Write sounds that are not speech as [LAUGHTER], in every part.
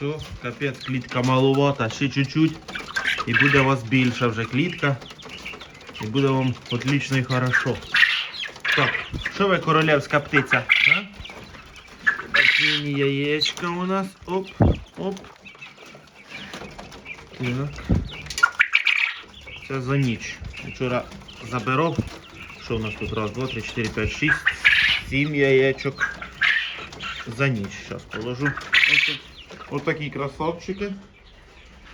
Все, капець, клітка малувата, ще чуть-чуть. І буде у вас більша вже клітка. І буде вам отлично і хорошо. Так, що ви королевська птиця? А? Такі яєчка у нас. Оп, оп. Так. Це за ніч. Вчора забирав. Що у нас тут? Раз, два, три, чотири, п'ять, шість. Сім яєчок. За ніч. Зараз положу. Ось такі красавчики.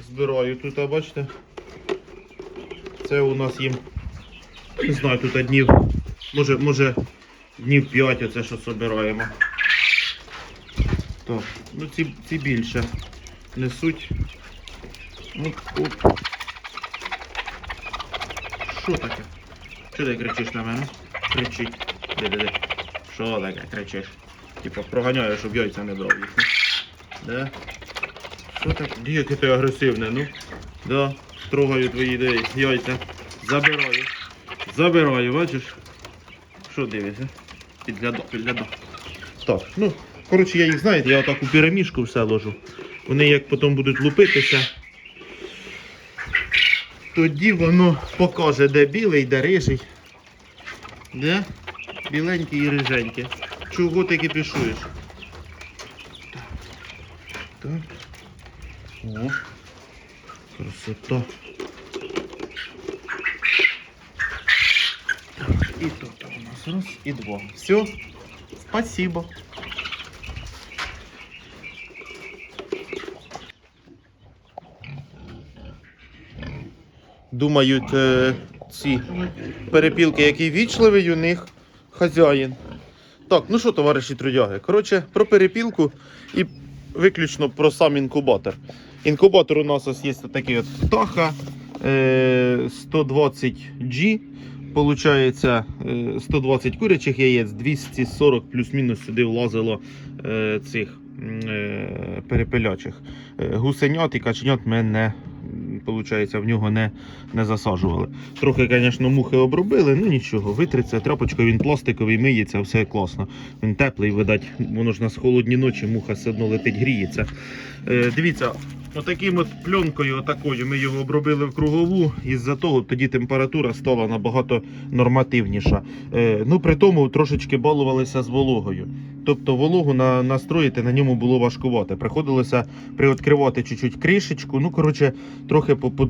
Збираю тут, а бачите. Це у нас їм. Не знаю, тут днів. Може, може днів 5 оце що збираємо. Так, ну ці, ці більше несуть. Оп, оп. Що таке? Що ти кричиш на мене? Кричить. Де, де, де. Що таке кричиш? Типа проганяєш, щоб яйця не брав їх. Да? Що так? Діяке ти агресивне, ну? Да. Трогаю твої де, яйця. Забираю. Забираю, бачиш? Що дивишся? Підгляда, підгляда. Так, ну, коротше, я їх знаєте, я отак у пірамішку все ложу. Вони як потім будуть лупитися. Тоді воно покаже, де білий, де рижий. Де? Біленький і риженький. Чого ти кипішуєш? Так. О. Красота. Так, і тут у нас раз, і два. Все. Спасибо. Думають е, ці перепілки, який вічливий у них хазяїн. Так, ну що, товариші трудяги? Коротше, про перепілку і виключно про сам інкубатор. Інкубатор у нас є такий от птаха е, 120G. Получається е, 120 курячих яєць, 240 плюс-мінус сюди влазило е, цих перепилячих. е. Е, Гусенят і каченят ми не, получається, в нього не, не засаджували. Трохи, звісно, мухи обробили, ну нічого, витриться, тряпочкою, він пластиковий, миється, все класно. Він теплий, видать, воно ж нас холодні ночі, муха все одно летить, гріється. Е, дивіться, отаким от пленкою, отакою, ми його обробили в кругову, і з-за того тоді температура стала набагато нормативніша. Е, ну, при тому трошечки балувалися з вологою. Тобто вологу на, настроїти на ньому було важкувати. Приходилося приоткривати чуть-чуть кришечку. Ну, коротше, трохи по- по-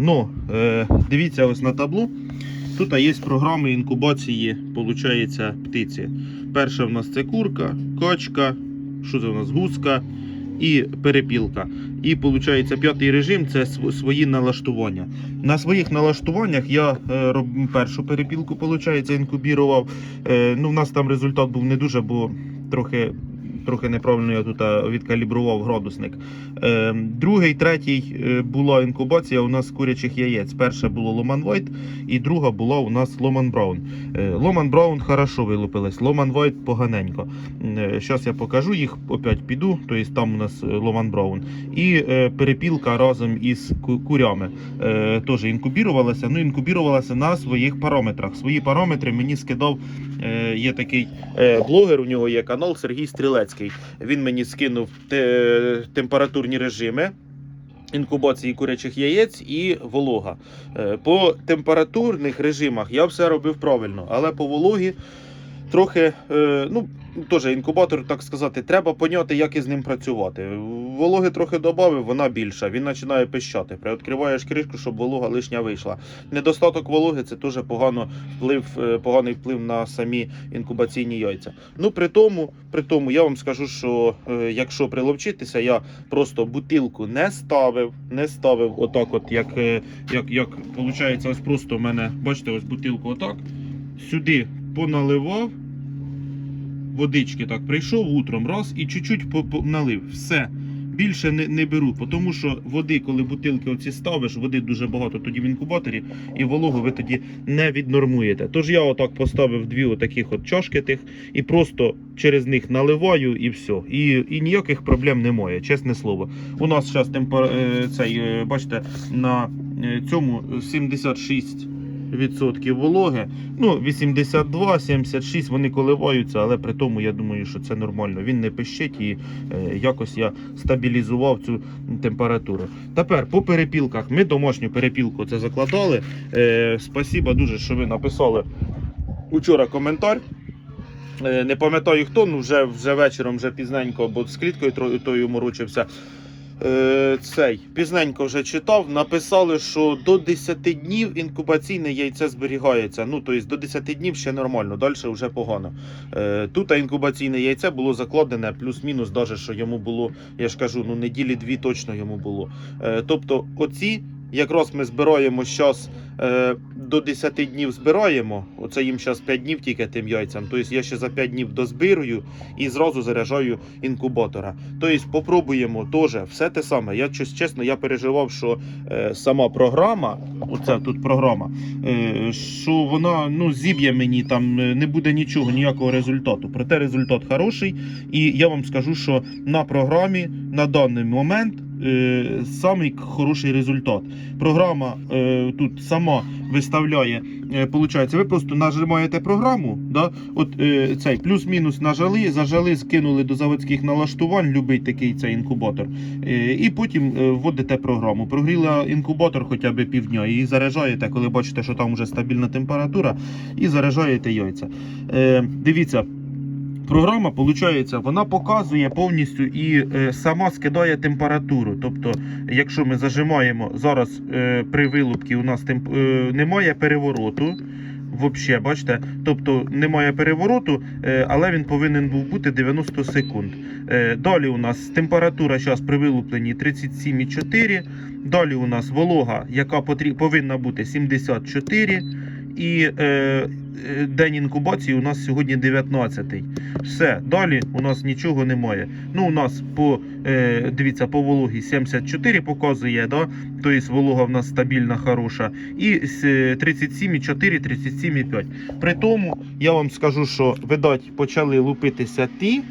Ну, е, дивіться ось на таблу. Тут є програми інкубації, получається, птиці. Перша в нас це курка, качка, що це у нас гуска і перепілка. І виходить, п'ятий режим це свої налаштування. На своїх налаштуваннях я е, першу перепілку, виходить, інкубірував. Е, ну, в нас там результат був не дуже, бо трохи. Трохи неправильно я тут відкалібрував градусник. Е, другий, третій е, була інкубація у нас курячих яєць. Перша було Ломан Вайт, і друга була у нас Ломан Браун. Е, Ломан Браун хорошо вилупилась, Ломан Вайт поганенько. Зараз я покажу їх, опять піду. Тобто там у нас Ломан Браун. І перепілка разом із курями теж інкубірувалася. Ну, інкубірувалася на своїх параметрах. Свої параметри мені скидав. Є такий блогер, у нього є канал Сергій Стрілецький. Він мені скинув те, температурні режими. Інкубації курячих яєць і волога. Е, По температурних режимах я все робив правильно, але по вологі трохи, е, ну, теж інкубатор, так сказати, треба поняти, як із ним працювати. Вологи трохи додав, вона більша, він починає пищати. Приоткриваєш кришку, щоб волога лишня вийшла. Недостаток вологи це теж погано вплив, е, поганий вплив на самі інкубаційні яйця. Ну, при тому, при тому я вам скажу, що е, якщо приловчитися, я просто бутилку не ставив, не ставив отак, от як, як, як виходить, ось просто в мене, бачите, ось бутилку отак. Сюди поналивав, водички так прийшов утром, раз і чуть-чуть налив. Все. Більше не, не беру, тому що води, коли бутилки оці ставиш, води дуже багато тоді в інкубаторі, і вологу ви тоді не віднормуєте. Тож я отак поставив дві отаких от чашки тих і просто через них наливаю і все. І, і ніяких проблем немає, чесне слово. У нас зараз темпер... е, цей, е, бачите, на е, цьому 76 відсотків вологи. Ну, 82, 76 вони коливаються, але при тому я думаю, що це нормально. Він не пищить і е, якось я стабілізував цю температуру. Тепер по перепілках. Ми домашню перепілку це закладали. Е, спасіба дуже, що ви написали учора коментар. Е, Не пам'ятаю хто, ну вже, вже вечором, вже пізненько, бо з кліткою тою морочився. Е, цей пізненько вже читав. Написали, що до 10 днів інкубаційне яйце зберігається. Ну, тобто до 10 днів ще нормально, далі вже погано. Е, тут інкубаційне яйце було закладене, плюс-мінус, навіть що йому було, я ж кажу, ну неділі дві точно йому було. Е, тобто, оці. Якраз ми збираємо зараз е, до 10 днів збираємо. Оце їм зараз 5 днів тільки тим яйцям. Тобто я ще за 5 днів дозбирую і зразу заряджаю інкубатора. Тобто попробуємо теж все те саме. Я чес- чесно, я переживав, що е, сама програма, оця тут програма, е, що вона ну зіб'є мені там, е, не буде нічого, ніякого результату. Проте результат хороший. І я вам скажу, що на програмі на даний момент е, самий хороший результат. Програма е, тут сама виставляє. Е, получається, ви просто нажимаєте програму, да? от е, цей плюс-мінус нажали, зажали, скинули до заводських налаштувань, любий такий цей інкубатор. І потім вводите програму. Прогріла інкубатор хоча б півдня і заряджаєте, коли бачите, що там вже стабільна температура, і заряджаєте яйця. Дивіться. Програма, виходить, вона показує повністю і е, сама скидає температуру. Тобто, якщо ми зажимаємо зараз е, при вилупці, у нас темп, е, немає перевороту. Взагалі, бачите, тобто немає перевороту, е, але він повинен був бути 90 секунд. Е, Далі у нас температура зараз при вилупленні 37,4. Далі у нас волога, яка повинна бути 74. І е, е, день інкубації у нас сьогодні 19-й. Все, далі у нас нічого немає. Ну, у нас по е, дивіться, по вологі 74 показує, да? тобто волога в нас стабільна, хороша. І з, е, 37,4, 37,5. При тому я вам скажу, що видать почали лупитися ті,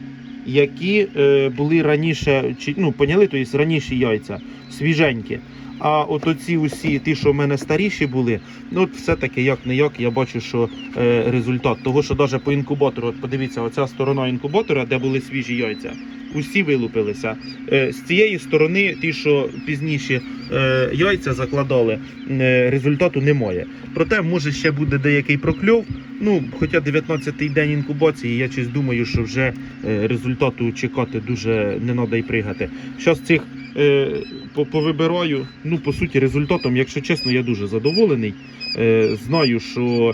які е, були раніше, чи, ну, поняли, тобто раніші яйця, свіженькі. А от оці усі, ті, що в мене старіші були, ну от все-таки як не як, я бачу, що е, результат. Того, що навіть по інкубатору, от подивіться, оця сторона інкубатора, де були свіжі яйця, усі вилупилися. Е, з цієї сторони, ті, що пізніші е, яйця закладали, е, результату немає. Проте, може, ще буде деякий прокльов. Ну, хоча 19-й день інкубації, я щось думаю, що вже е, результату чекати дуже не треба й пригати. Зараз цих повибираю. Ну, по суті, результатом, якщо чесно, я дуже задоволений. Е, знаю, що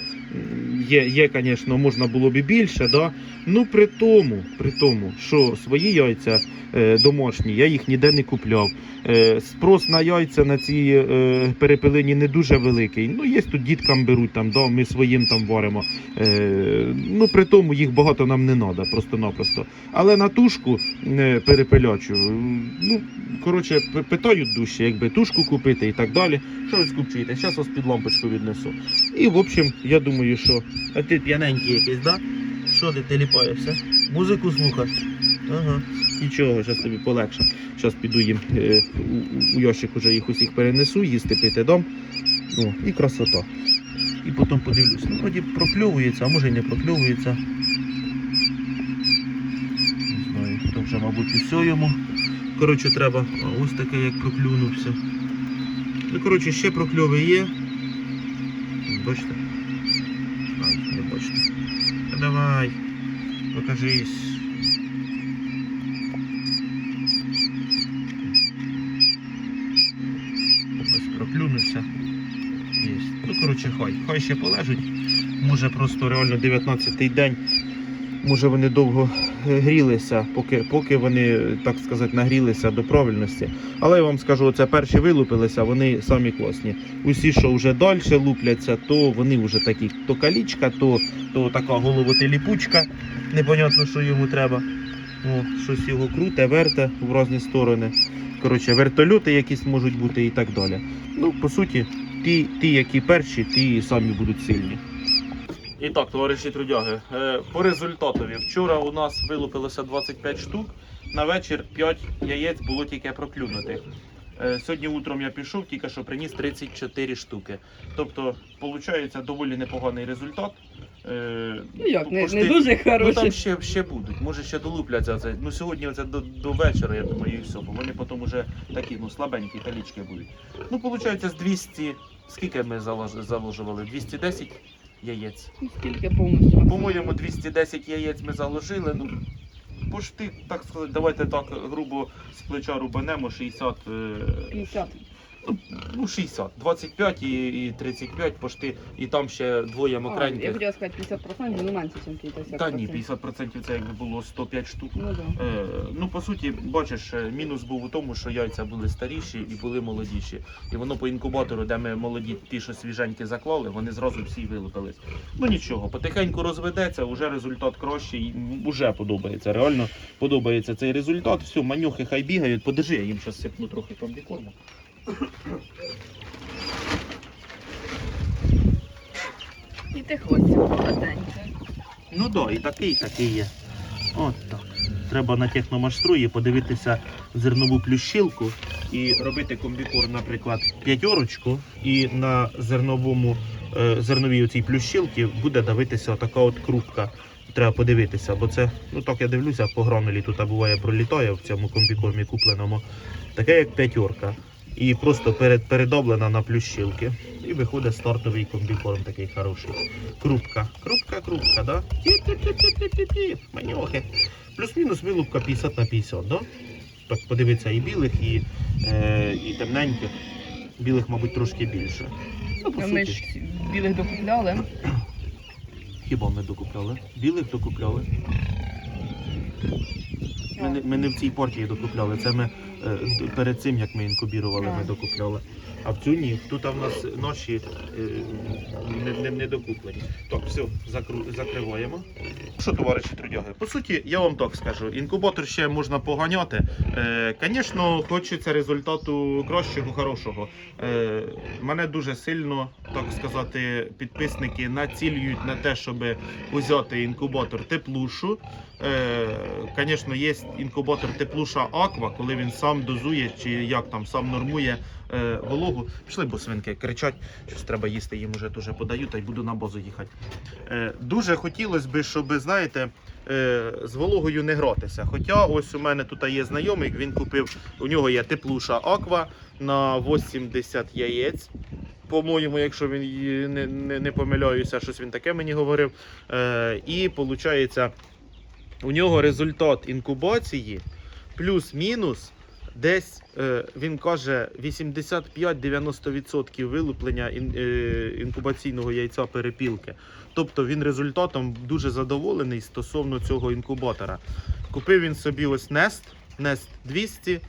є, є, звісно, можна було б і більше, да? ну при тому, при тому, що свої яйця е, домашні, я їх ніде не купляв. Е, спрос на яйця на ці е, перепелині не дуже великий. Ну, є тут діткам беруть, там, да, ми своїм там варимо. Ну, при тому їх багато нам не треба, просто-напросто. Але на тушку перепелячу, ну, коротше, питають дужче, якби тушку купити і так далі. Що ви скупчуєте? Зараз вас під лампочку віднесу. І, в общем, я думаю, що. А ти п'яненький якийсь, да? Що ти теліпаєшся? Музику слухаєш? Ага. Нічого, зараз тобі полегше. Зараз піду їм е, у, у- ящик уже їх усіх перенесу, їсти пити дам. О, і красота. І потім подивлюсь. Ну, вроді прокльовується, а може й не прокльовується. Не знаю, то вже, мабуть, усе йому. Коротше, треба. А ось таке, як проклюнувся. Ну, коротше, ще прокльови є. Бачите? Ай, не точно. Та давай. Покажись. Ось проклюнувся. Є. Ну, коротше, хай. Хай ще полежить. Може просто реально 19-й день. Може вони довго е, грілися, поки, поки вони, так сказати, нагрілися до правильності. Але я вам скажу, це перші вилупилися, вони самі класні. Усі, що вже далі лупляться, то вони вже такі то калічка, то, то така головотеліпучка. Непонятно, що йому треба. О, щось його круте, верте в різні сторони. Коротше, вертольоти якісь можуть бути і так далі. Ну, по суті, ті, ті які перші, ті самі будуть сильні. І так, товариші трудяги, е, по результатові. Вчора у нас вилупилося 25 штук, на вечір 5 яєць було тільки проклюнутих. Е, Сьогодні утром я пішов, тільки що приніс 34 штуки. Тобто, виходить, доволі непоганий результат. Е, Ну як, не, не дуже Ну там ще, ще будуть, може ще долупляться. Це. Ну сьогодні оце до, до вечора, я думаю, і все, бо вони потім уже такі, ну, слабенькі талічки будуть. Ну, виходить, з 200, скільки ми заложували? 210 яєць. Скільки повністю? По-моєму, 210 яєць ми заложили. Ну, пошти, так сказати, давайте так грубо з плеча рубанемо 60. е, 50. Ну, 60, 25 і, і 35 пошти, і там ще двоє А, я хотіла сказати 50%, ну менше, ніж 50%. Та ні, 50% це якби було 105 штук. Ну да. Е, ну, по суті, бачиш, е, мінус був у тому, що яйця були старіші і були молодіші. І воно по інкубатору, де ми молоді, ті, що свіженькі заклали, вони зразу всі вилупились. Ну нічого, потихеньку розведеться, вже результат кращий, м, уже подобається. Реально подобається цей результат. Все, манюхи хай бігають. Подержи, я їм зараз сипну трохи комбікорму. І ти хочеш молоденька. Ну да, і такий, і такий є. От так. Треба на техномаштруї подивитися зернову плющилку і робити комбікор, наприклад, п'ятерочку, і на зерновому е, зерновій оцій плющилці буде давитися така от крупка. Треба подивитися, бо це, ну так я дивлюся, по гранулі тут буває пролітає в цьому комбікормі купленому. Таке як п'ятерка. І просто перед, передоблена на плющилки. І виходить стартовий комбікорм такий хороший. Крупка. Крупка, крупка, да? Ті-ті-ті-ті-ті-ті. Маньохи. Плюс-мінус вилупка 50 на 50, да? Так, подивиться і білих, і, е, і темненьких. Білих, мабуть, трошки більше. Ну, по Ми суті, ж білих докупляли. хіба ми докупляли? Білих докупляли. Ми не, ми не в цій партії докупляли. Це ми е, перед цим, як ми інкубірували, ми докупляли. А в цю ні. Тут в нас наші е, не, не, не докуплені. Так, все, закру, закриваємо. Що, товариші трудяги? По суті, я вам так скажу. Інкубатор ще можна поганяти. Е, Звісно, хочеться результату кращого, хорошого. Е, мене дуже сильно, так сказати, підписники націлюють на те, щоб взяти інкубатор теплушу. Звісно, є інкубатор теплуша Аква, коли він сам дозує чи як там сам нормує е, вологу. Пішли, бо свинки кричать, щось треба їсти, їм уже дуже подаю, та й буду на базу їхати. Е, дуже хотілося б, щоб, знаєте, е, з вологою не гратися. Хоча ось у мене тут є знайомий, він купив, у нього є теплуша Аква на 80 яєць. По-моєму, якщо він не, не, не помиляюся, щось він таке мені говорив. Е, і виходить, у нього результат інкубації плюс-мінус. Десь е, він каже 85-90% вилуплення е, інкубаційного яйця перепілки. Тобто він результатом дуже задоволений стосовно цього інкубатора. Купив він собі ось Nest, Nest 200, е,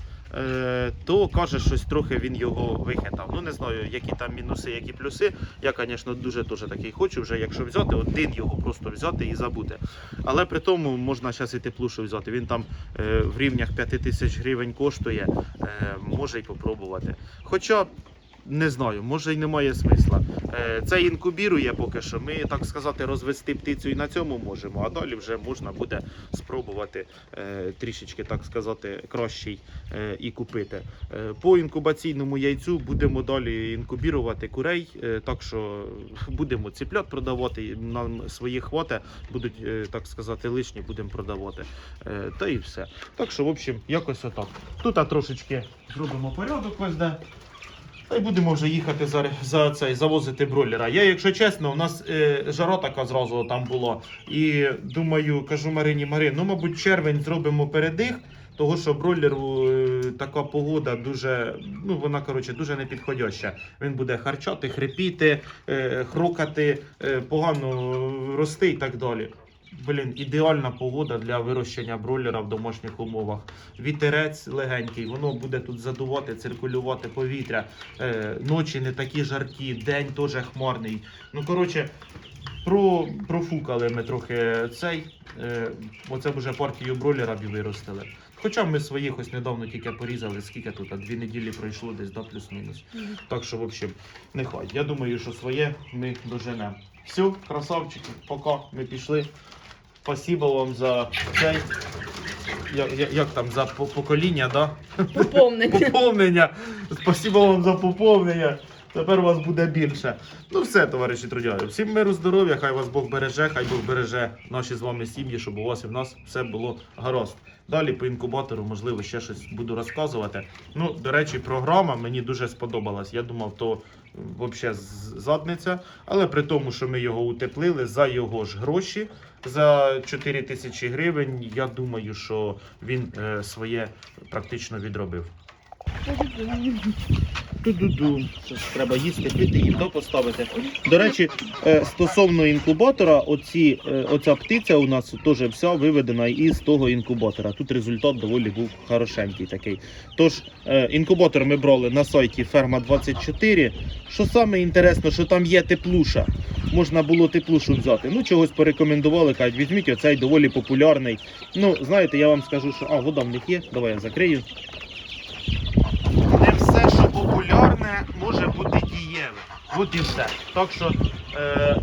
то каже, щось трохи він його вихитав. Ну не знаю, які там мінуси, які плюси. Я, звісно, дуже дуже такий хочу, вже якщо взяти, один його просто взяти і забути. Але при тому можна зараз і теплушу взяти. Він там е, в рівнях 5 тисяч гривень коштує, е, може й попробувати. Хоча. Не знаю, може й немає смисла. Е, Це інкубірує поки що. Ми, так сказати, розвести птицю і на цьому можемо, а далі вже можна буде спробувати е, трішечки, так сказати, кращий е, і купити. По інкубаційному яйцю будемо далі інкубірувати курей, так що будемо ціплят продавати, нам свої хвати будуть, так сказати, лишні будемо продавати. Та і все. Так що, в общем, якось отак. Тут трошечки зробимо порядок ось де. Та й будемо вже їхати за, за цей завозити бройлера. Я, якщо чесно, у нас е, жара така зразу там була. І думаю, кажу Марині Марин, ну, мабуть, червень зробимо передих, того що бройлеру е, така погода дуже, ну вона коротше дуже непідходяща. Він буде харчати, хрипіти, е, хрукати, е, погано рости і так далі. Блін, ідеальна погода для вирощення бройлера в домашніх умовах. Вітерець легенький, воно буде тут задувати, циркулювати повітря. Е, ночі не такі жаркі, день теж хмарний. Ну, коротше, про, профукали ми трохи цей. Е, оце вже партію бройлера б виростили. Хоча ми своїх ось недавно тільки порізали, скільки тут, а дві неділі пройшло десь, да, плюс-мінус. Так що, в общем, нехай. Я думаю, що своє ми доженемо. Все, красавчики, пока ми пішли. Спасибо вам за цей. як, як, як там за покоління, да? Поповнення. [LAUGHS] поповнення. Спасибо вам за поповнення. Тепер у вас буде більше. Ну все, товариші трудяги. Всім миру, здоров'я, хай вас Бог береже, хай Бог береже наші з вами сім'ї, щоб у вас і в нас все було гаразд. Далі по інкубатору, можливо, ще щось буду розказувати. Ну, до речі, програма мені дуже сподобалась. Я думав, то взагалі задниця. Але при тому, що ми його утеплили за його ж гроші, за 4 тисячі гривень, я думаю, що він е, своє практично відробив. Ту-ду-ду. Треба їсти, пити, їду поставити. До речі, е, стосовно інкубатора, оці, е, оця птиця у нас теж вся виведена із того інкубатора. Тут результат доволі був хорошенький такий. Тож, е, інкубатор ми брали на сайті Ферма 24. Що саме інтересно, що там є теплуша. Можна було теплушу взяти. Ну, чогось порекомендували, кажуть, візьміть оцей доволі популярний. Ну, знаєте, я вам скажу, що. А, вода в них є. Давай я закрию. Не популярне, може бути дієве. От і все. Так що е,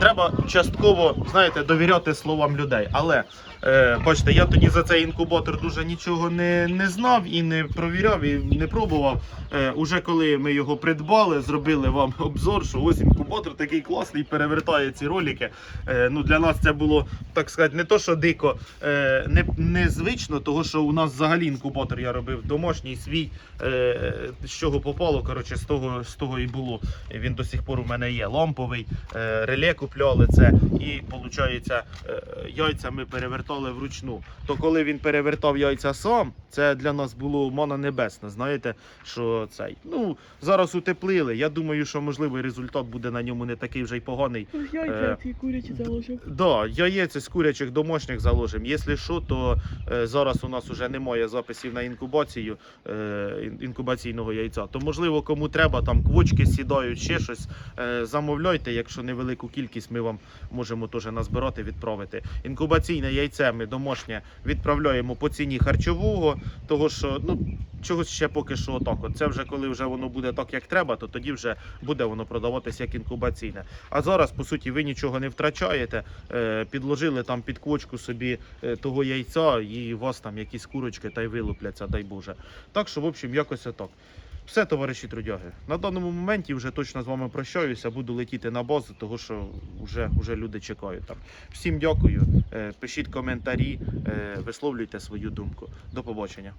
треба частково, знаєте, довіряти словам людей. Але е, бачите, я тоді за цей інкубатор дуже нічого не, не знав і не провіряв, і не пробував. Е, уже коли ми його придбали, зробили вам [LAUGHS] обзор, що ось інкубатор такий класний, перевертає ці ролики. Е, ну, для нас це було, так сказати, не то, що дико, е, не, незвично, того що у нас взагалі інкубатор я робив домашній свій, е, з чого попало, коротше, з того, з того і було. Він до сих пор у мене є ламповий, е, реле купляли це, і виходить, е, яйця ми перевертали вручну. То коли він перевертав яйця сам, це для нас було мана небесна. Знаєте, що цей. Ну, зараз утеплили. Я думаю, що можливо результат буде на ньому не такий вже й поганий. Е, Яйця ці курячі заложив. Да, яєць з курячих домашніх заложимо. Якщо що, то е, зараз у нас вже немає записів на інкубацію е, інкубаційного яйця. То можливо, кому треба, там квочки сідають, ще щось. Е, замовляйте, якщо невелику кількість, ми вам можемо теж назбирати, відправити. Інкубаційне яйце ми домашнє відправляємо по ціні харчового, того що ну. Чогось ще поки що отак. От це вже коли вже воно буде так, як треба, то тоді вже буде воно продаватися як інкубаційне. А зараз, по суті, ви нічого не втрачаєте. Е, підложили там під квочку собі е, того яйця, і у вас там якісь курочки та й вилупляться, дай Боже. Так що, в общем, якось отак. Все, товариші трудяги. На даному моменті вже точно з вами прощаюся, буду летіти на базу, тому що вже, вже люди чекають там. Всім дякую. Е, пишіть коментарі, е, висловлюйте свою думку. До побачення.